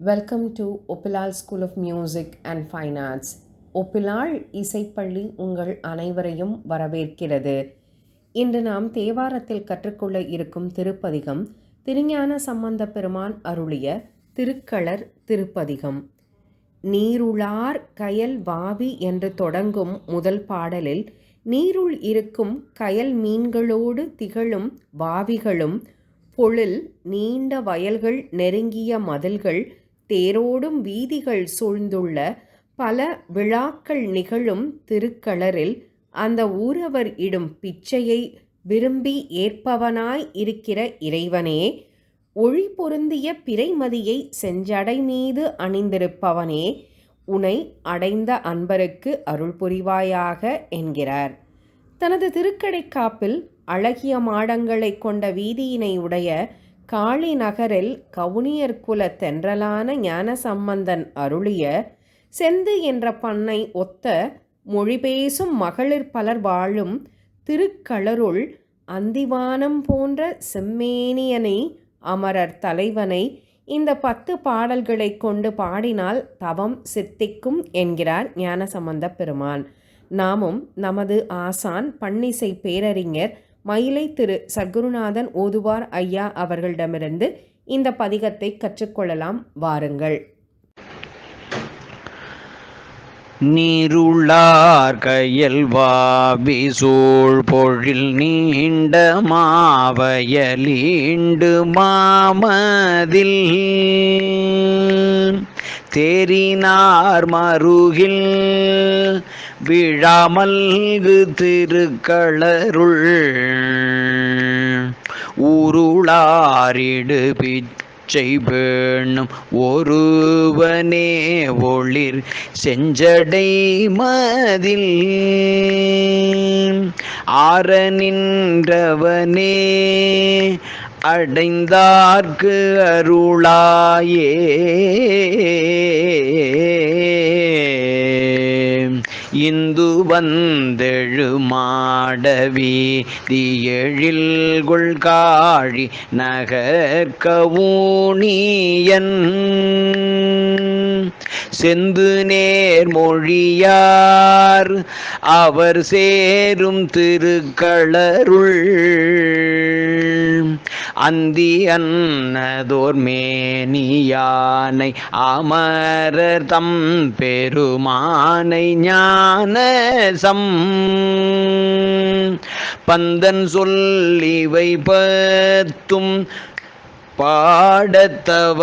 Welcome to Oppilal school of music and fine arts Oppilal இசைப்பள்ளி உங்கள் அனைவரையும் வரவேற்கிறது. இன்று நாம் தேவாரத்தில் கற்றுக்கொள்ள இருக்கும் திருப்பதிகம் திருஞான சம்பந்த பெருமான் அருளிய திருக்களர் திருப்பதிகம். நீருளார் கயல் வாவி என்று தொடங்கும் முதல் பாடலில் நீருள் இருக்கும் கயல் மீன்களோடு திகழும் வாவிகளும் பொழில் நீண்ட வயல்கள் நெருங்கிய மதில்கள் தேரோடும் வீதிகள் சூழ்ந்துள்ள பல விழாக்கள் நிகழும் திருக்களரில் அந்த ஊரவர் இடும் பிச்சையை விரும்பி ஏற்பவனாய் இருக்கிற இறைவனே ஒளி பொருந்திய பிறைமதியை செஞ்சடை மீது அணிந்திருப்பவனே உனை அடைந்த அன்பருக்கு அருள் புரிவாயாக என்கிறார். தனது திருக்கடைக்காப்பில் அழகிய மாடங்களை கொண்ட வீதியினை உடைய காளி நகரில் கவுனியர் குல தென்றலான ஞானசம்பந்தன் அருளிய செந்து என்ற பண்ணை ஒத்த மொழி பேசும் மகளிர் பலர் வாழும் திருக்களருள் அந்திவானம் போன்ற செம்மேனியனை அமரர் தலைவனை இந்த பத்து பாடல்களை கொண்டு பாடினால் தவம் சித்திக்கும் என்கிறார் ஞானசம்பந்த பெருமான். நாமும் நமது ஆசான் பன்னிசை பேரறிஞர் மயிலை திரு சத்குருநாதன் ஓதுவார் ஐயா அவர்களிடமிருந்து இந்த பதிகத்தை கற்றுக்கொள்ளலாம். வாருங்கள். நீருளார் கையல் வாபி சூழ் பொழில் நீண்ட மாவயலீண்டு மாமதில். தேரினார் மருகில் விழாமல்கு திருக்களருள் உருளாரிடு பிச்சை வேணும் ஒருவனே ஒளிர் செஞ்சடை மதில். ஆற நின்றவனே அடைந்தார்க்கு அருளாயே. இந்து வந்தெழு மாடவி தியழில்கொள் காழி நகர்கவுனியன் செந்து நேர்மொழியார் அவர் சேரும் திருக்களருள் அந்தி அன்னதோர் மேனியானை அமரர் தம் பெருமானை ஞான சம் பந்தன் சொல்லிவை பத்தும் பாடத்தவமாமே